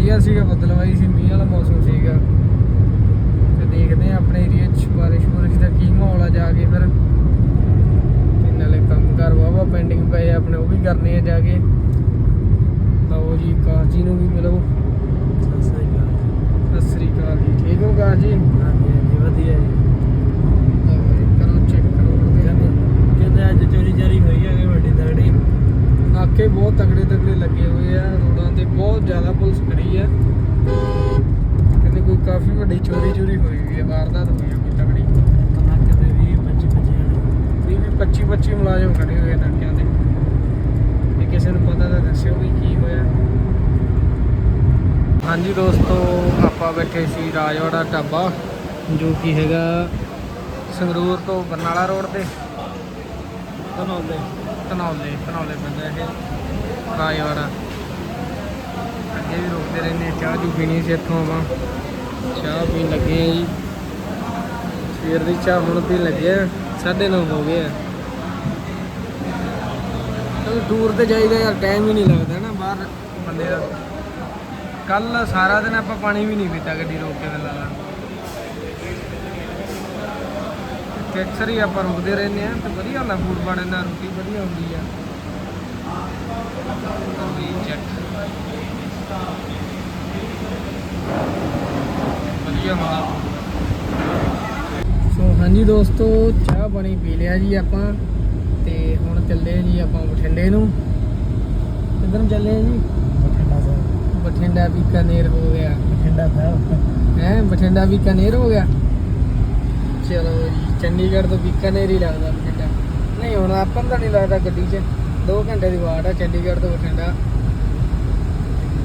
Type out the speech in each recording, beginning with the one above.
ਵਧੀਆ ਸੀਗਾ ਬੱਦਲਵਾਈ ਸੀ ਮੀਂਹ ਵਾਲਾ ਮੌਸਮ ਸੀਗਾ। ਤੇ ਦੇਖਦੇ ਆ ਆਪਣੇ ਏਰੀਏ 'ਚ ਬਾਰਿਸ਼ ਬੁਰਿਸ਼ ਦਾ ਕੀ ਮਾਹੌਲ ਆ ਜਾ ਕੇ ਫਿਰ। ਤੇ ਨਾਲੇ ਕੰਮ ਕਾਰ ਵਾਵਾ ਪੈਂਡਿੰਗ ਪਏ ਆਪਣੇ ਉਹ ਵੀ ਕਰਨੇ ਆ ਜਾ ਕੇ। ਲਓ ਜੀ ਕਾਰ ਜੀ ਨੂੰ ਵੀ ਮਿਲੋ। ਸਤਿ ਸ੍ਰੀ ਅਕਾਲ ਜੀ। ਠੀਕ ਹੋ ਕਾਰ ਜੀ? ਵਧੀਆ ਜੀ। ਲਓ ਜੀ, ਕਰੋ ਚੈੱਕ ਕਰੋ। ਕਹਿੰਦੇ ਅੱਜ ਚੋਰੀ ਚਾਰੀ ਹੋਈ ਹੈ ਕਿ ਵੱਡੀ ਤਗੜੀ ਨਾਕੇ ਬਹੁਤ ਤਗੜੇ ਤਗੜੇ ਲੱਗੇ ਹੋਏ ਆ ਰੋਡਾਂ ਤੇ ਬਹੁਤ ਜ਼ਿਆਦਾ ਪੁਲਿਸ ਖੜੀ ਆ। ਕਹਿੰਦੇ ਕੋਈ ਕਾਫੀ ਵੱਡੀ ਚੋਰੀ ਚੋਰੀ ਹੋਈ ਹੋਈ ਹੈ ਵਾਰਦਾਤ ਹੋਈ ਹੈ ਕੋਈ ਤਗੜੀ ਕਨਕ ਦੇ 20 25 25 ਵੀ ਵੀ 25 25 ਮੁਲਾਜ਼ਮ ਖੜੇ ਹੋਏ ਆ ਨਾਕਿਆਂ ਤੇ ਕਿਸੇ ਨੂੰ ਪਤਾ ਤਾਂ ਦੱਸਿਓ ਵੀ ਕੀ ਹੋਇਆ। ਹਾਂਜੀ ਦੋਸਤੋ ਆਪਾਂ ਬੈਠੇ ਸੀ ਰਾਜਵਾੜਾ ਢਾਬਾ ਜੋ ਕਿ ਹੈਗਾ ਸੰਗਰੂਰ ਤੋਂ ਬਰਨਾਲਾ ਰੋਡ ਤੇ। ਬਣਾਉਂਦੇ ਧਨੌਲੇ ਧਨੌਲੇ ਪੈਂਦਾ ਇਹ ਰਾਜਵਾੜਾ। ਅੱਗੇ ਰਹਿੰਦੇ ਹਾਂ, ਚਾਹ ਜੂ ਪੀਣੀ ਸੀ ਇੱਥੋਂ ਆਪਾਂ। ਚਾਹ ਪੀਣ ਲੱਗੇ ਆ ਜੀ। ਸਵੇਰ ਦੀ ਚਾਹ ਹੁਣ ਪੀਣ ਲੱਗੇ ਆ 9:30 ਹੋ ਗਏ ਆ। ਚਲੋ ਤੇ ਜਾਈਦਾ ਯਾਰ ਟਾਈਮ ਹੀ ਨਹੀਂ ਲੱਗਦਾ ਨਾ ਬਾਹਰ ਬੰਦੇ ਦਾ। ਕੱਲ ਸਾਰਾ ਦਿਨ ਆਪਾਂ ਪਾਣੀ ਵੀ ਨਹੀਂ ਪੀਤਾ ਗੱਡੀ ਰੋਕ ਕੇ ਵੇਲਾ ਲਾ ਤੇ ਅਕਸਰ ਹੀ ਆਪਾਂ ਰੁਕਦੇ ਰਹਿੰਦੇ ਆ ਤੇ ਵਧੀਆ ਹੁੰਦਾ ਫੂਡ ਬਣ ਨਾਲ ਰੋਟੀ ਵਧੀਆ ਹੁੰਦੀ ਆ। ਚੈੱਕ। ਵਧੀਆ ਸੋ ਹਾਂਜੀ ਦੋਸਤੋ ਚਾਹ ਪਾਣੀ ਪੀ ਲਿਆ ਜੀ ਆਪਾਂ ਤੇ ਹੁਣ ਚੱਲੇ ਜੀ ਆਪਾਂ ਬਠਿੰਡੇ ਨੂੰ। ਕਿੱਧਰ ਨੂੰ ਚੱਲੇ ਆ ਜੀ? ਬਠਿੰਡਾ ਸਾਹਿਬ। ਬਠਿੰਡਾ ਬੀਕਾਨੇਰ ਹੋ ਗਿਆ। ਬਠਿੰਡਾ ਸਾਹਿਬ। ਹੈ ਬਠਿੰਡਾ ਬੀਕਾਨੇਰ ਹੋ ਗਿਆ? ਚਲੋ ਜੀ ਚੰਡੀਗੜ੍ਹ ਤੋਂ ਬੀਕਾਨੇਰ ਹੀ ਲੱਗਦਾ ਬਠਿੰਡਾ। ਨਹੀਂ ਹੁਣ ਆਪਾਂ ਨੂੰ ਤਾਂ ਨਹੀਂ ਲੱਗਦਾ ਗੱਡੀ 'ਚ। 2 ਘੰਟੇ ਦੀ ਵਾਟ ਆ ਚੰਡੀਗੜ੍ਹ ਤੋਂ ਬਠਿੰਡਾ।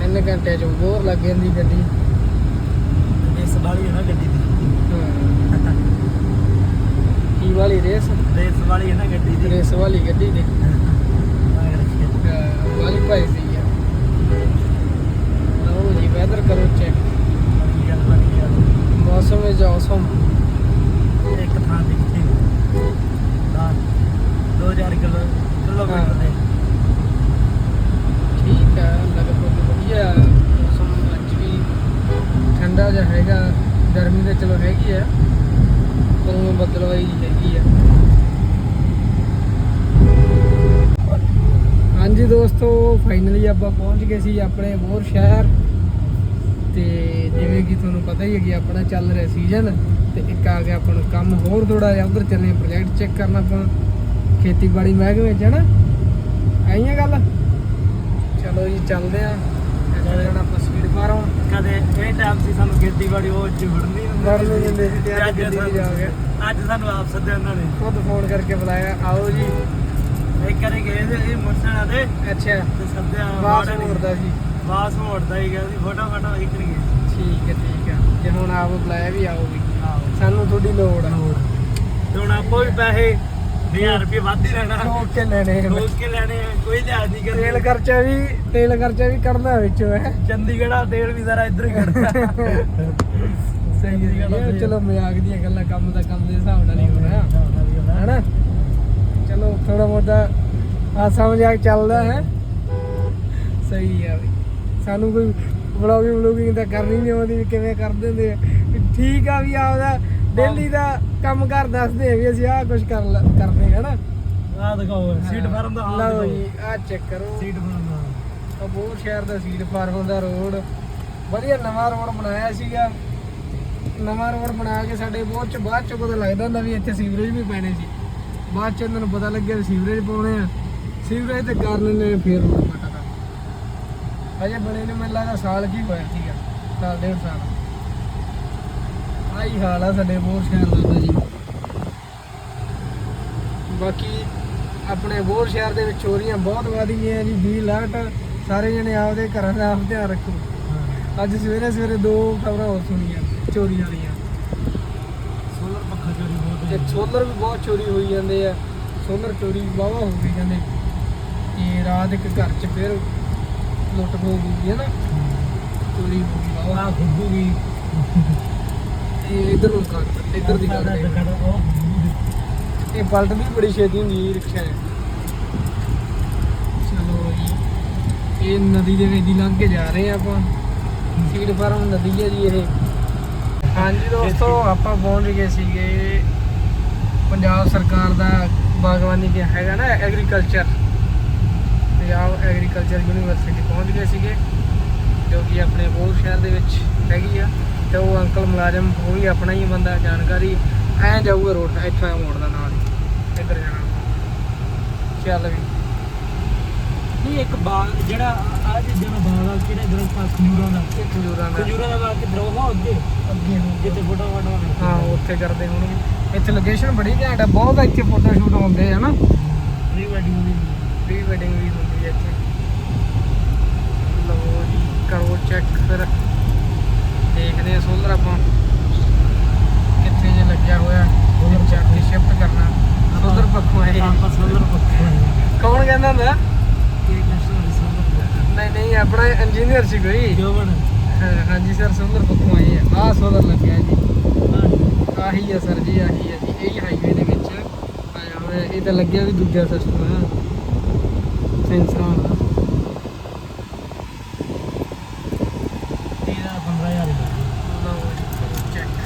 ਤਿੰਨ ਘੰਟੇ 'ਚ ਹੋਰ ਲੱਗ ਜਾਂਦੀ ਗੱਡੀ। ਵਾਲੀ ਹੈ ਨਾ ਗੱਡੀ ਦੀ। ਕੀ ਵਾਲੀ ਰੇਸ? ਰੇਸ ਵਾਲੀ ਹੈ ਨਾ ਗੱਡੀ ਦੀ। ਰੇਸ ਵਾਲੀ ਗੱਡੀ ਦੇ। ਵਾਲੀ ਭਾਈ ਸੀ ਆ। ਲਓ ਜੀ ਵੈਦਰ ਕਰੋ ਚੈੱਕ ਮੌਸਮ ਇੱਕ ਥਾਂ ਤੇ ਕਿੱਥੇ ਦਾ 2000 ਕਿਲੋ ਕਿਲੋਮੀਟਰ ਦੇ ਠੀਕ ਹੈ ਲਗਭਗ ਵਧੀਆ ਮੌਸਮ ਅੱਜ ਵੀ ਠੰਡਾ ਜਿਹਾ ਹੈਗਾ, ਗਰਮੀ ਤਾਂ ਚਲੋ ਹੈਗੀ ਆ, ਪਰ ਉਹ ਬਦਲਵਾਈ ਹੈਗੀ ਆ। ਹਾਂਜੀ ਦੋਸਤੋ ਫਾਈਨਲੀ ਆਪਾਂ ਪਹੁੰਚ ਗਏ ਸੀ ਆਪਣੇ ਮੋਰ ਸ਼ਹਿਰ। ਤੇ ਜਿਵੇਂ ਕਿ ਤੁਹਾਨੂੰ ਪਤਾ ਹੀ ਹੈ ਕਿ ਆਪਣਾ ਚੱਲ ਰਿਹਾ ਸੀਜ਼ਨ ਤੇ ਇੱਕ ਆ ਗਿਆ ਆਪਾਂ ਕੰਮ ਹੋਰ ਥੋੜਾ ਜਿਹਾ, ਉਧਰ ਚੱਲੇ ਪ੍ਰੋਜੈਕਟ ਚੈੱਕ ਕਰਨਾ ਆਪਾਂ। ਖੇਤੀਬਾੜੀ ਮਹਿਕਮੇ ਚ, ਹੈ ਨਾ? ਆਈਆਂ ਗੱਲ? ਚਲੋ ਜੀ, ਚੱਲਦੇ ਆ ਚੱਲਣਾ ਆਪਾਂ ਸਪੀਡ ਮਾਰੋਂ ਕਦੇ ਇਹ ਟਾਈਮ ਸੀ ਸਾਨੂੰ ਖੇਤੀਬਾੜੀ ਉਹ ਚੁੜਨੀ ਵੜਨ ਨਹੀਂ ਦਿੰਦੇ ਸੀ ਤੇ ਅੱਜ ਗੱਡੀ 'ਚ ਜਾ ਕੇ। ਅੱਜ ਸਾਨੂੰ ਆਪ ਸੱਦਿਆ ਉਹਨਾਂ ਨੇ। ਖੁਦ ਫੋਨ ਕਰਕੇ ਬੁਲਾਇਆ ਆਓ ਜੀ। ਇੱਕ ਕਰੇ ਗਏ ਸੀ ਇਹ ਮੋਟਰਸਾਈਕਲ ਤੇ ਅੱਛਾ। ਤੇ ਸੱਦਿਆ ਬਾਸ ਮਾੜਾ ਨੀ। ਮੋੜਦਾ ਸੀ। ਬਾਸ ਮੋੜਦਾ ਹੀ ਗਿਆ ਸੀ ਫੋਟੋ ਫੋਟੋ ਖਿੱਚਣਗੇ ਠੀਕ ਹੈ ਠੀਕ ਹੈ। ਤੇ ਹੁਣ ਆਪ ਬੁਲਾਇਆ ਵੀ ਆਓ ਵੀ। ਸਾਨੂੰ ਤੁਹਾਡੀ ਲੋੜ ਆ। ਤੇ ਹੁਣ ਆਪੋ ਵੀ ਪੈਸੇ 1000 ਰੁਪਏ ਵੱਧ ਹੀ ਲੈਣਾ ਰੋਕ ਕੇ ਲੈਣੇ ਆ। ਰੋਕ ਕੇ ਲੈਣੇ ਆ ਕੋਈ ਲਿਹਾਜ਼ ਨਹੀਂ ਕਰਦੇ ਤੇਲ ਖਰਚਾ ਵੀ ਤੇਲ ਖਰਚਾ ਵੀ ਕੱਢਣਾ ਵਿੱਚੋਂ ਹੈ। ਚੰਡੀਗੜ੍ਹ ਦਾ ਤੇਲ ਵੀ ਜ਼ਰਾ ਇੱਧਰ ਹੀ ਕੱਢਦਾ। ਸਹੀ ਹੈ ਜੀ। ਚਲੋ ਮਜ਼ਾਕ ਦੀਆਂ ਗੱਲਾਂ ਕੰਮ ਦਾ ਕੰਮ ਦੇ ਹਿਸਾਬ ਨਾਲ ਹੀ ਹੋਣਾ। ਹੈਨਾ? ਚਲੋ ਥੋੜਾ ਬਹੁਤਾ ਹਾਸਾ ਮਜ਼ਾਕ ਚੱਲਦਾ ਹੈ। ਸਹੀ ਆ ਵੀ। ਸਾਨੂੰ ਕੋਈ ਵਲੌਗਿੰਗ ਵਲੌਗਿੰਗ ਤਾਂ ਕਰਨੀ ਨਹੀਂ ਆਉਂਦੀ ਵੀ ਕਿਵੇਂ ਕਰ ਦਿੰਦੇ ਆ। ਵੀ ਠੀਕ ਆ ਵੀ ਆਪਦਾ ਡੇਲੀ ਦਾ ਕੰਮ ਕਰ ਦੱਸਦੇ ਆ ਵੀ ਅਸੀਂ ਆਹ ਕੁਝ ਕਰ ਲ- ਕਰਦੇ ਹਾਂ ਨਾ ਆਹ ਦਿਖਾਓ ਸੀਟ ਫਾਰਮ ਦਾ ਹਾਲ ਲਓ ਜੀ ਆ ਚੈੱਕ ਕਰੋ। ਸੀਟ ਫਾਰਮ ਦਾ ਅਬੋਰ ਸ਼ਹਿਰ ਦਾ ਸੀਡ ਫਾਰਮ ਦਾ ਰੋਡ। ਵਧੀਆ ਨਵਾਂ ਰੋਡ ਬਣਾਇਆ ਸੀਗਾ। ਨਵਾਂ ਰੋਡ ਬਣਾ ਕੇ ਸਾਡੇ ਬਹੁਤ ਚ ਬਾਅਦ ਚ ਪਤਾ ਲੱਗਦਾ ਹੁੰਦਾ ਵੀ ਇੱਥੇ ਸੀਵਰੇਜ ਵੀ ਪੈਣੇ ਸੀ। ਬਾਅਦ ਚ ਇਹਨਾਂ ਨੂੰ ਪਤਾ ਲੱਗਿਆ ਵੀ ਸੀਵਰੇਜ ਪਾਉਣੇ ਆ। ਸੀਵਰੇਜ ਤੇ ਕਾਰਨ ਨੇ ਫੇਰ ਰੋਡ ਪਟਾਤਾ ਅਜੇ ਬਣੇ ਨੇ ਮੈਨੂੰ ਲੱਗਦਾ ਸਾਲ ਕੀ ਹੋਇਆ ਸੀਗਾ ਸਾਲ ਡੇਢ ਸਾਲ। ਆਹੀ ਹਾਲ ਆ ਸਾਡੇ ਬੋਰ ਸ਼ਹਿਰ ਦਾ ਤਾਂ ਜੀ। ਬਾਕੀ ਆਪਣੇ ਬੋਰ ਸ਼ਹਿਰ ਦੇ ਵਿੱਚ ਚੋਰੀਆਂ ਬਹੁਤ ਵਧ ਗਈਆਂ ਜੀ ਵੀ ਅਲਰਟ ਸਾਰੇ ਜਣੇ ਆਪਦੇ ਘਰਾਂ ਦਾ ਆਪ ਧਿਆਨ ਰੱਖੋ। ਅੱਜ ਸਵੇਰੇ ਸਵੇਰੇ ਦੋ ਖਬਰਾਂ ਹੋਰ ਸੁਣੀਆਂ ਚੋਰੀ ਵਾਲੀਆਂ। ਸੋਲਰ ਪੱਖਾ ਚੋਰੀ ਬਹੁਤ ਤੇ ਸੋਲਰ ਵੀ ਬਹੁਤ ਚੋਰੀ ਹੋਈ ਜਾਂਦੇ ਆ। ਸੋਲਰ ਚੋਰੀ ਵਾਵਾ ਹੋ ਗਈ ਕਹਿੰਦੇ ਕਿ ਰਾਤ ਇੱਕ ਘਰ 'ਚ ਫਿਰ ਲੁੱਟ ਹੋ ਗਈ ਹੈ ਨਾ। ਚੋਰੀ ਹੋ ਗਈ ਵਾਵਾ ਆ ਖੁੱਬੂਗੀ ਇਹ ਇਧਰ ਨੂੰ ਕਰ ਇਧਰ ਦੀ ਕਰ ਇਹ ਪਲਟ ਵੀ ਬੜੀ ਛੇਤੀ ਹੁੰਦੀ ਹੈ ਰਿਕਸ਼ਾ 'ਚ ਇਹ ਨਦੀ ਦੇ ਵਿੱਚ ਦੀ ਲੰਘ ਕੇ ਜਾ ਰਹੇ ਆ ਆਪਾਂ। ਸੀਡ ਫਾਰਮ ਨਦੀ ਹੈ ਜੀ ਇਹ। ਹਾਂਜੀ ਦੋਸਤੋ, ਆਪਾਂ ਪਹੁੰਚ ਗਏ ਸੀਗੇ ਪੰਜਾਬ ਸਰਕਾਰ ਦਾ ਬਾਗਵਾਨੀ ਦੇ ਹੈਗਾ ਨਾ ਐਗਰੀਕਲਚਰ। ਪੰਜਾਬ ਐਗਰੀਕਲਚਰ ਯੂਨੀਵਰਸਿਟੀ ਪਹੁੰਚ ਗਏ ਸੀਗੇ, ਜੋ ਕਿ ਆਪਣੇ ਬੋਲ ਸ਼ਹਿਰ ਦੇ ਵਿੱਚ ਹੈਗੀ ਆ। ਤੇ ਉਹ ਅੰਕਲ ਮੁਲਾਜ਼ਮ ਉਹ ਵੀ ਆਪਣਾ ਹੀ ਬੰਦਾ ਜਾਣਕਾਰੀ ਐ ਜਾਊਗਾ ਰੋਡ ਇੱਥੋਂ ਐ ਮੋੜਦਾ ਨਾਲ ਹੀ ਇੱਧਰ ਜਾਣਾ। ਚੱਲ ਵੀ। ਨਹੀਂ ਇੱਕ ਬਾਗ ਜਿਹੜਾ ਆ ਦਾ ਬਾਗ ਆ ਕਿਹੜੇ ਗਰਮ ਪਾਸ ਖਜੂਰਾਂ ਦਾ ਖਜੂਰਾਂ ਦਾ। ਖਜੂਰਾਂ ਦਾ ਬਾਗ ਕਿੱਧਰ? ਉਹ ਅੱਗੇ ਅੱਗੇ ਨੂੰ ਜਿੱਥੇ ਫੋਟੋ ਫੋਟੋ ਹਾਂ ਉੱਥੇ ਕਰਦੇ ਹੋਣਗੇ। ਇੱਥੇ ਲੋਕੇਸ਼ਨ ਬੜੀ ਘੈਂਟ ਆ ਬਹੁਤ ਇੱਥੇ ਫੋਟੋ ਸ਼ੂਟ ਹੁੰਦੇ ਆ ਨਾ। ਪ੍ਰੀ ਵੈਡਿੰਗ ਦੀ ਪ੍ਰੀ ਵੈਡਿੰਗ ਵੀ ਹੁੰਦੀ ਹੈ ਇੱਥੇ। ਲਓ ਜੀ ਕਰੋ ਚੈੱਕ ਫਿਰ। ਦੇਖਦੇ ਆ ਸੋਲਰ ਆਪਾਂ। ਕਿੱਥੇ ਜੇ ਲੱਗਿਆ ਹੋਇਆ ਉਹ ਚੱਕ ਕੇ ਸ਼ਿਫਟ ਕਰਨਾ। ਸੋਲਰ ਪੱਖੋਂ ਆਏ ਆਪਾਂ ਸੋਲਰ ਪੱਖੋਂ ਕੌਣ ਕਹਿੰਦਾ ਹੁੰਦਾ? ਸੋਲਰ ਨਹੀਂ ਨਹੀਂ ਆਪਣਾ ਇੰਜੀਨੀਅਰ ਸੀ ਕੋਈ। ਜੋ ਬਣ ਹਾਂ, ਹਾਂਜੀ ਸਰ ਸੋਲਰ ਪੱਖੋਂ ਆਏ ਆ ਆਹ ਸੋਲਰ ਲੱਗਿਆ ਜੀ। ਆਹੀ ਆ ਸਰ ਜੀ ਆਹੀ ਆ ਜੀ। ਇਹ ਹਾਈਵੇ ਦੇ ਵਿੱਚ ਆਇਆ ਹੋਇਆ। ਇਹ ਤਾਂ ਲੱਗਿਆ ਵੀ ਦੂਜਾ ਸਿਸਟਮ ਹੈ ਸੈਂਸਰਾਂ ਦਾ ਤੇਰਾ 15000 ਦਾ ਲਓ ਜੀ ਚੈੱਕ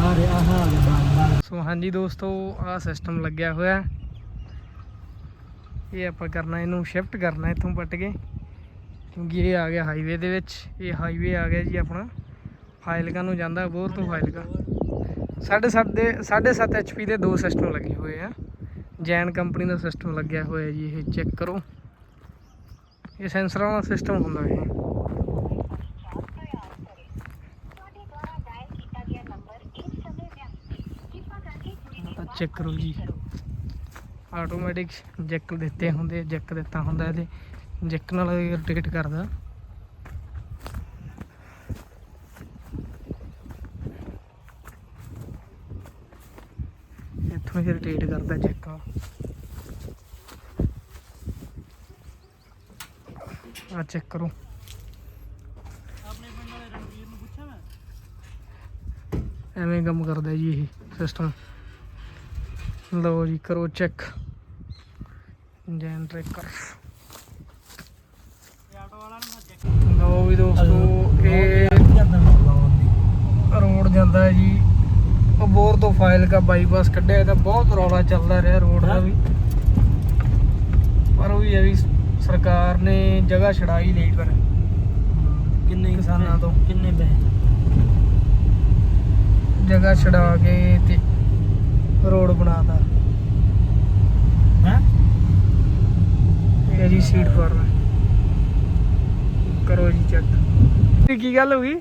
ਆ ਰੇ ਆਹ ਆ ਗਿਆ ਬਾਗ ਬਾਗ ਸੋ ਹਾਂਜੀ ਦੋਸਤੋ, ਆਹ ਸਿਸਟਮ ਲੱਗਿਆ ਹੋਇਆ ਇਹ ਆਪਾਂ ਕਰਨਾ, ਇਹਨੂੰ ਸ਼ਿਫਟ ਕਰਨਾ ਇੱਥੋਂ ਪੱਟ ਕੇ। ਕਿਉਂਕਿ ਇਹ ਆ ਗਿਆ ਹਾਈਵੇ ਦੇ ਵਿੱਚ। ਇਹ ਹਾਈਵੇ ਆ ਗਿਆ ਜੀ ਆਪਣਾ। ਫਾਇਲਕਾ ਨੂੰ ਜਾਂਦਾ ਬੋਰ ਤੋਂ ਫਾਈਲਕਾ ਸਾਢੇ ਸੱਤ ਦੇ, ਸਾਢੇ ਸੱਤ ਐਚਪੀ ਦੇ ਦੋ ਸਿਸਟਮ ਲੱਗੇ ਹੋਏ ਆ। ਜੈਨ ਕੰਪਨੀ ਦਾ ਸਿਸਟਮ ਲੱਗਿਆ ਹੋਇਆ ਜੀ, ਇਹ ਚੈੱਕ ਕਰੋ। ਇਹ ਸੈਂਸਰਾਂ ਦਾ ਸਿਸਟਮ ਹੁੰਦਾ ਇਹ ਤੁਹਾਡੇ ਦੁਆਰਾ ਡਾਇਲ ਕੀਤਾ ਗਿਆ ਨੰਬਰ ਇਸ ਸਮੇਂ ਵਿਅਕਤ ਕਿਰਪਾ ਕਰਕੇ ਥੋੜੀ ਦੇਰ ਤਾਂ ਬਾਅਦ ਚੈੱਕ ਕਰੋ ਜੀ। ਆਟੋਮੈਟਿਕ ਜੈਕ ਦਿੱਤੇ ਹੁੰਦੇ, ਜੈਕ ਦਿੱਤਾ ਹੁੰਦਾ ਇਹਦੇ। ਜੈਕ ਨਾਲ ਰੋਟੇਟ ਕਰਦਾ। ਇੱਥੋਂ ਹੀ ਰੋਟੇਟ ਕਰਦਾ ਜੈਕ। ਆ ਚੈੱਕ ਕਰੋ। ਆਪਣੇ ਪਿੰਡ ਵਾਲੇ ਰਣਵੀਰ ਨੂੰ ਪੁੱਛਾਂ ਮੈਂ ਐਵੇਂ ਕੰਮ ਕਰਦਾ ਜੀ ਇਹ ਸਿਸਟਮ ਲਓ ਜੀ ਕਰੋ ਚੈੱਕ ਜੈਨ ਟਰੈਕਰ ਲਓ ਵੀ ਦੋਸਤੋ ਇਹ ਰੋਡ ਜਾਂਦਾ ਹੈ ਜੀ। ਉਹ ਬੋਰ ਤੋਂ ਫਾਈਲ ਕਾ ਬਾਈਪਾਸ ਕੱਢਿਆ ਇਹਦਾ ਬਹੁਤ ਰੌਲਾ ਚੱਲਦਾ ਰਿਹਾ ਰੋਡ ਦਾ ਵੀ। ਪਰ ਉਹ ਵੀ ਹੈ ਵੀ ਸਰਕਾਰ ਨੇ ਜਗ੍ਹਾ ਛਡਾਈ ਲਈ ਪਰ ਕਿੰਨੇ ਕਿਸਾਨਾਂ ਤੋਂ। ਕਿੰਨੇ ਪੈਸੇ? ਜਗ੍ਹਾ ਛਡਾ ਕੇ ਤੇ ਰੋਡ ਬਣਾਤਾ। ਹੈ? ਇਹ ਹੈ ਜੀ ਸੀਡ ਫਾਰਮ ਕਰੋ ਜੀ ਚੈੱਕ ਕੀ ਗੱਲ ਹੋ ਗਈ?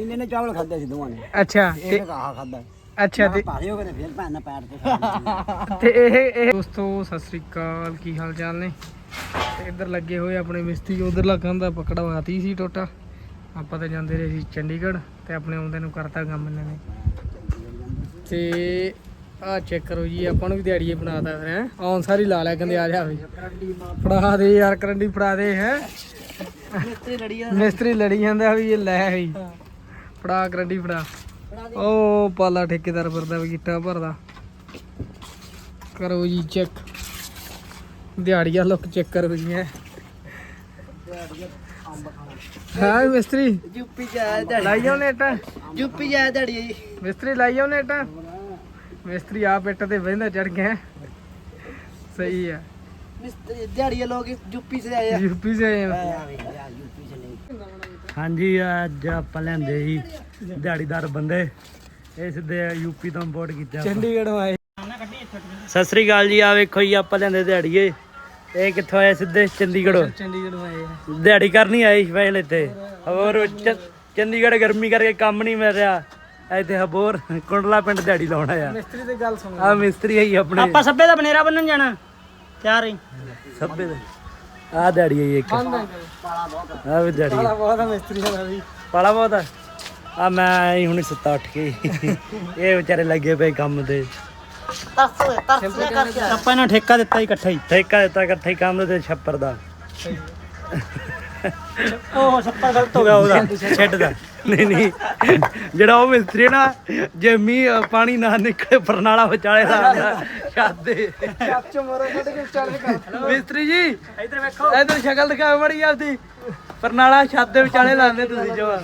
ਇੰਨੇ ਨੇ ਚਾਵਲ ਖਾਦੇ ਸੀ ਦੋਵਾਂ ਨੇ। ਅੱਛਾ ਇਹ ਤੇ ਤਾਂ ਆਹ ਖਾਦਾ ਅੱਛਾ ਤੇ ਭਾਰੇ ਹੋ ਗਏ ਨੇ ਫਿਰ ਭੈਣ ਪੈਰ ਤੇ। ਤੇ ਇਹ ਇਹ ਦੋਸਤੋ ਸਤਿ ਸ੍ਰੀ ਅਕਾਲ ਕੀ ਹਾਲ ਚਾਲ ਨੇ? ਤੇ ਇੱਧਰ ਲੱਗੇ ਹੋਏ ਆਪਣੇ ਮਿਸਤਰੀ ਉਧਰਲਾ ਕੰਧਾ ਪਕੜਵਾਤੀ ਸੀ ਟੋਟਾ। ਆਪਾਂ ਤਾਂ ਜਾਂਦੇ ਰਹੇ ਸੀ ਚੰਡੀਗੜ੍ਹ ਤੇ ਆਪਣੇ ਆਉਂਦੇ ਨੂੰ ਕਰਤਾ ਕੰਮ ਇਹਨਾਂ ਨੇ। ਤੇ ਆਹ ਚੈੱਕ ਕਰੋ ਜੀ ਆਪਾਂ ਨੂੰ ਵੀ ਦਿਹਾੜੀਏ ਬਣਾਤਾ ਫਿਰ ਹੈ। ਆਉਣ ਸਾਰੀ ਲਾ ਲਿਆ ਕਹਿੰਦੇ ਆ ਜਾ ਵੀ। ਫੜਾ ਦੇ ਯਾਰ ਕਰੰਡੀ ਫੜਾ ਦੇ ਹੈ। ਮਿਸਤਰੀ ਲੜੀ ਆ ਮਿਸਤਰੀ ਲੜੀ ਜਾਂਦਾ ਵੀ ਇਹ ਲੈ ਵੀ ਫੜਾ ਕਰੰਡੀ ਫੜਾ। ਉਹ ਪਾਲਾ ਠੇਕੇਦਾਰ ਫਿਰਦਾ ਵੀ ਗਿੱਟਾ ਭਰਦਾ। ਕਰੋ ਜੀ ਚੈੱਕ ਦਿਹਾੜੀਆ ਲੁੱਕ ਚੈੱਕ ਕਰੋ ਜੀ ਹੈ। ਹਾਂ ਮਿਸਤਰੀ। ਯੂਪੀ ਆਇਆ ਦਿਹਾੜੀ। ਲਾਈ ਉਹਨੇ ਇੱਟਾਂ ਯੂਪੀ ਆਇਆ ਦਿਹਾੜੀ। ਜੀ ਮਿਸਤਰੀ ਲਾਈ ਉਹਨੇ ਇੱਟਾਂ ਮਿਸਤਰੀ ਆਪ ਇੱਟ ਤੇ ਬਹਿੰਦਾ ਚੜ ਗਿਆ। ਸਹੀ ਹੈ ਮਿਸਤਰੀ ਦਿਹਾੜੀ ਲੋਕ ਯੂਪੀ ਸੇ ਆਏ ਯੂਪੀ ਸੇ ਆਏ ਆ। हैं। ਯੂਪੀ ਚ ਨਹੀਂ। ਹਾਂਜੀ ਅੱਜ ਆਪਾਂ ਲੈਂਦੇ ਸੀ ਦਿਹਾੜੀਦਾਰ ਬੰਦੇ। ਇਹ ਸਿੱਧੇ ਯੂਪੀ ਤੋਂ ਇੰਪੋਰਟ ਕੀਤੇ ਚੰਡੀਗੜ੍ਹੋਂ ਆਏ। ਸਤਿ ਸ੍ਰੀ ਅਕਾਲ ਜੀ ਆ ਵੇਖੋ ਜੀ ਆਪਾਂ ਲੈਂਦੇ ਦਿਹਾੜੀਏ। ਇਹ ਕਿੱਥੋਂ ਆਏ ਸਿੱਧੇ? ਚੰਡੀਗੜ੍ਹੋਂ। ਚੰਡੀਗੜ੍ਹੋਂ ਆਏ ਆ। ਦਿਹਾੜੀ ਕਰਨੀ ਆਈ ਪਹਿਲੇ ਤੇ। ਹੋਰ ਚੰਡੀਗੜ੍ਹ ਗਰਮੀ ਕਰਕੇ ਕੰਮ ਨਹੀਂ ਮਿਲ ਰਿਹਾ। ਇੱਥੇ ਹਬੋਰ ਕੁੰਡਲਾ ਪਿੰਡ ਦਿਹਾੜੀ ਲਾਉਣਾ ਆ ਮਿਸਤਰੀ ਤੇ ਗੱਲ ਸੁਣੋ ਆ ਮਿਸਤਰੀ ਹੈ ਆਪਣੇ। ਆਪਾਂ ਸੱਬੇ ਦਾ ਬਨੇਰਾ ਬੰਨਣ ਜਾਣਾ। ਤਿਆਰ ਹੀ ਸੱਬੇ ਦੇ। ਆ ਦਿਹਾੜੀ ਹੈ ਜੀ ਇੱਕ ਆ ਵੀ ਦਿਹਾੜੀ। ਸਾਲਾ ਹੈ। ਬਹੁਤ ਆ ਮਿਸਤਰੀਆਂ ਦਾ ਵੀ। ਪਾਲਾ ਬਹੁਤ ਆ। ਆ ਮੈਂ ਹੀ ਹੁਣੀ ਸੁੱਤਾ ਉੱਠ ਕੇ। ਇਹ ਵਿਚਾਰੇ ਲੱਗੇ ਪਏ ਕੰਮ ਤੇ। ਤਰਸ ਤਰਸ ਕਰਕੇ ਆਪਾਂ ਇਹਨਾਂ ਠੇਕਾ ਦਿੱਤਾ ਹੀ ਇਕੱਠਾ ਹੀ। ਠੇਕਾ ਦਿੱਤਾ ਇਕੱਠੇ ਹੀ ਕੰਮ ਤੇ ਛੱਪਰ ਦਾ। ਉਹ ਛੱਪਾ ਗਲਤ ਹੋ ਗਿਆ ਉਹਦਾ ਛੱਡ ਦਾ ਨਹੀਂ ਨਹੀਂ। ਜਿਹੜਾ ਉਹ ਮਿਸਤਰੀ ਨਾ ਜੇ ਮੀਂਹ ਅ, ਪਾਣੀ ਨਾ ਨਿਕਲੇ ਪਰਨਾਲਾ ਵਿਚਾਲੇ ਦਾ ਛਾਦੇ ਚੱਚ ਮਰੋ ਕੱਢ ਕੇ ਚੱਲ ਕਰ ਮਿਸਤਰੀ ਜੀ ਇੱਧਰ ਵੇਖੋ। ਇੱਧਰ ਸ਼ਕਲ ਦਿਖਾਓ ਮੜੀ ਆਪਦੀ। ਪਰਨਾਲਾ ਛੱਤ ਦੇ ਵਿਚਾਲੇ ਲਾਉਂਦੇ ਤੁਸੀਂ ਜਵਾ